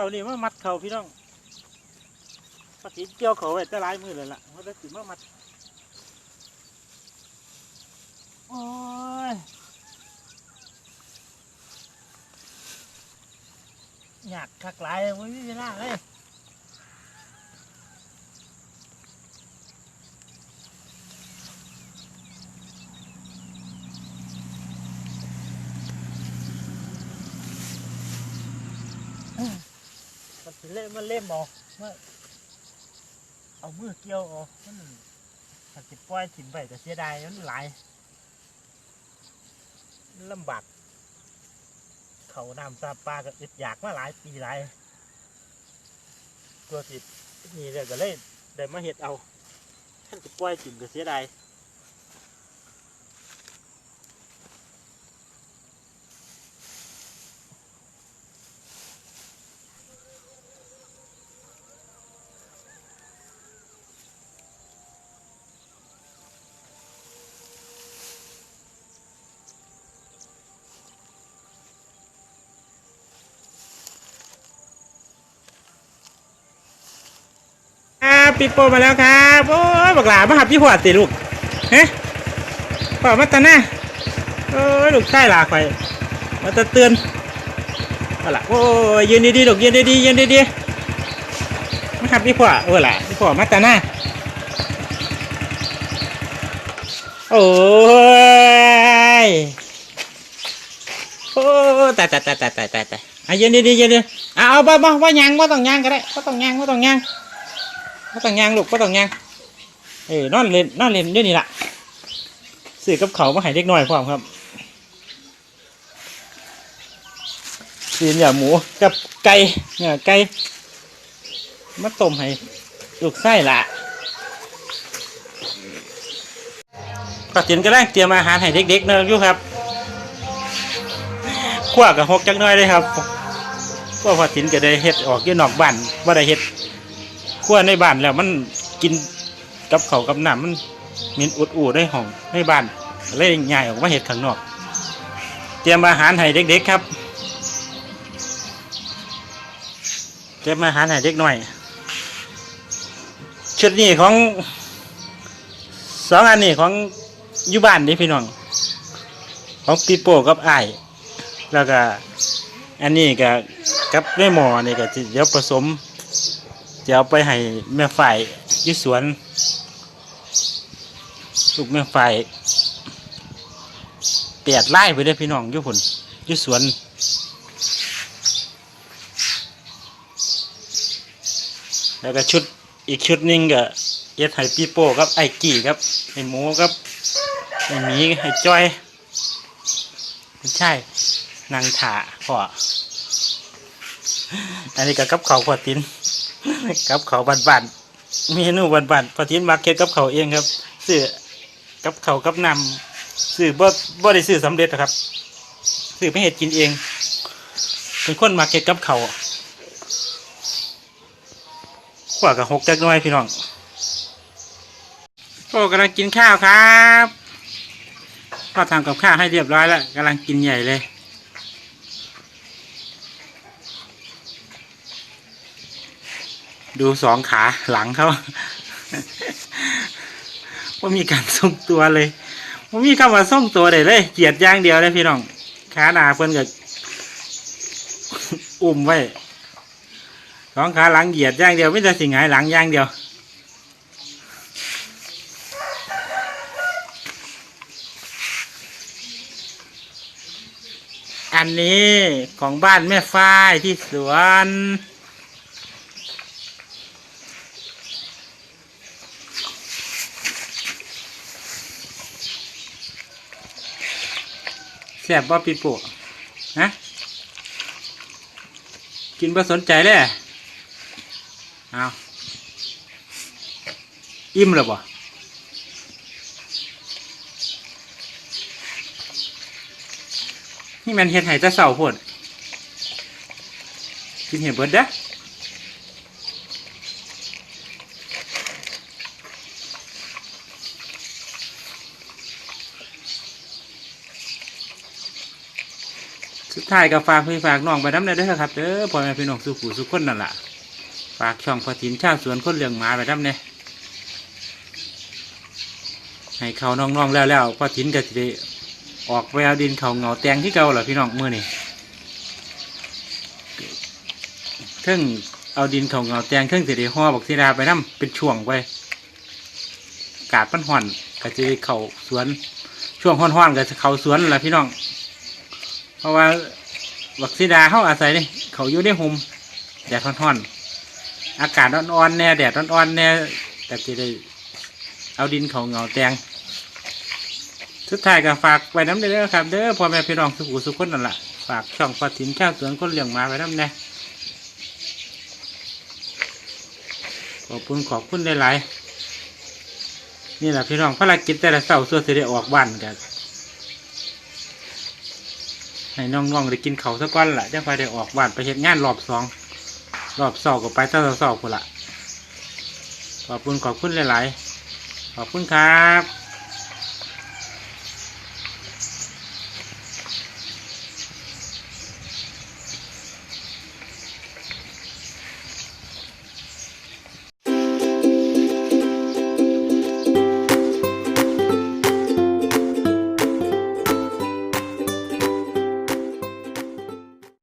เต่านี่มามัดเขาพี่น้องปกติเกี่ยวเขาไว้แต่หลายมือเลยล่ะเขาได้ติมามัด โอ้ยอยากคักหลายไม่มีเวลาเลย เล่มันเล่มออกมาเอามือเกี่ยวออกมันถ้าสิปล่อยถิ่มไปก็เสียดายมันหลายลำบากเขาน้ำซาปลาก็อึดอยากมาหลายปีหลายตัวสินี่เลยก็เลยได้มาเห็ดเอาท่านจะปล่อยจิ่มก็เสียดาย ปิดโป้มาแล้วครับโอ้ยบักหลามาหับพี่หัวติลูกเฮ้ป่ามาตาหน้าโอ้ยลูกใต้หลาไปมาตะเตือนเอาล่ะโอ้ยยืนดีๆลูกยืนดีๆยืนดีๆมาหับพี่หัวเออล่ะพี่หัวมาตาหน้าโอ้ยโอ้ยตายตายตายตายตายตายตายอะยืนดีๆยืนดีๆอะเอาบ่บ่บ่ยางบ่ต้องยางก็ได้บ่ต้องยางบ่ต้องยาง ก็ต้องย่างลูกก็ต้องย่างเออนอนเล่นนอนเล่นอยู่นี่ละซื้อกับเขามาให้เด็กน้อยพร้อมครับซื้อเนี่ยหมูกับไก่เนี่ยไก่มาต้มให้ลูกไส้ละก็เตรีกระแลงเตรียมอาหารให้เด็กๆเนอะอยู่ครับขั้วกับหกจักน้อยเลยครับขั้วพอถินก็ได้เฮ็ดออกยู่นอกบ้านว่าได้เฮ็ด ขั้วในบ้านแล้วมันกินกับเขากับน้ำมันมีอุดอูดในห้องในบ้านเลยง่ายออกมาเห็ดข้างนอก เตรียมอาหารให้เด็กๆครับ เตรียมอาหารให้เด็กหน่อยชุดนี้ของสองอันนี้ของอยุบ้านนี่พี่น้อง ของปีโป้กับไอ้แล้วก็อันนี้กับกับในหมอนี่ก็สิเดี๋ยวผสม จะเอาไปให้แม่ฝ่ายยี่สวนลูกแม่ฝ่ายเปียดไล่ไปได้พี่น้องยุผลยี่สวนแล้วก็ชุดอีกชุดหนึงก็เอ็ดให้ปีโป้ครับไอ้กี่ครับไอ้หมูครับไอ้หมีไอ้จ้อยไม่ใช่นางถาพ่ออันนี้ก็กับเขาวพอติน กับเขาวบ้านๆเมนูบ้านๆพอทินมาเก็ตกับเขาเองครับซื้อกับเขากับนำซื้อบ่บ่ได้ซื้อสำเร็จหรอกครับซื้อไปเห็ดกินเอง เป็นคนมาเก็ตกับเขาวขวากับหกจักน้อยพี่น้องโอ้กำลังกินข้าวครับพ่อทำกับข้าวให้เรียบร้อยแล้วกำลังกินใหญ่เลย ดูสองขาหลังเขาว่ามีการส่งตัวเลยว่ามีคำว่าส่งตัวได้เลยเกียดย่างเดียวเลยพี่น้องขาหนาเพิ่นกับอุ้มไว้สองขาหลังเหยียดย่างเดียวไม่แต่สิหงายหลังย่างเดียวอันนี้ของบ้านแม่ฝ้ายที่สวน แซ่บบ่ปีโป้ฮะกินบ่สนใจเลยเอาอิ่มแล้วบ่นี่มันเฮ็ดให้แตะเสาพดกินเห็นเบิดเด้อ สุดท้ายกับฝากพี่ฝากน้องไปน้ำได้ด้วยครับเด้อพ่อแม่พี่น้องสุขุสุขคนนั่นแหละฝากช่องพอถินชาสวนคนเลี้ยงหมาไปน้ำเนี่ยให้เขาน้องๆแล้วแล้วพอถินก็จะได้ออกไปเอาดินเขาเงาแตงที่เก่าเหรอพี่น้องมือนี่เทิงเอาดินเขาเงาแตงเทิงสิได้ห่อบอกสิดาไปน้ำเป็นช่วงไปกาดมันห่อนก็จะได้เขาสวนช่วงห้อนๆก็จะเขาสวนแหละพี่น้อง เพราะว่าวัคซีดาเขาอาศัยนี่เขาอยู่ในห่มแดดร้อนๆอากาศอ่อนๆแน่แดดอ่อนๆแน่แต่จะได้เอาดินเขาเหงาแตงสุดท้ายก็ฝากไว้น้ำเด้อครับเด้อพ่อแม่พี่น้องสุขุสุขคนนั่นแหละฝากช่องฟาสินข้าวสวนคนเลี้ยงมาไว้น้ำแน่ขอบคุณขอบคุณหลายๆนี่แหละพี่น้องภารกิจแต่ละเสาร์ส่วนสิได้ออกบ้านกัน ให้น้องๆได้กินเขาสักก้อนละจะไปได้ออกบ้านไปเห็นงานรอบสองรอบสองก็ไปเต้าสองคนละขอบคุณขอบคุณหลาย ๆ ขอบคุณครับ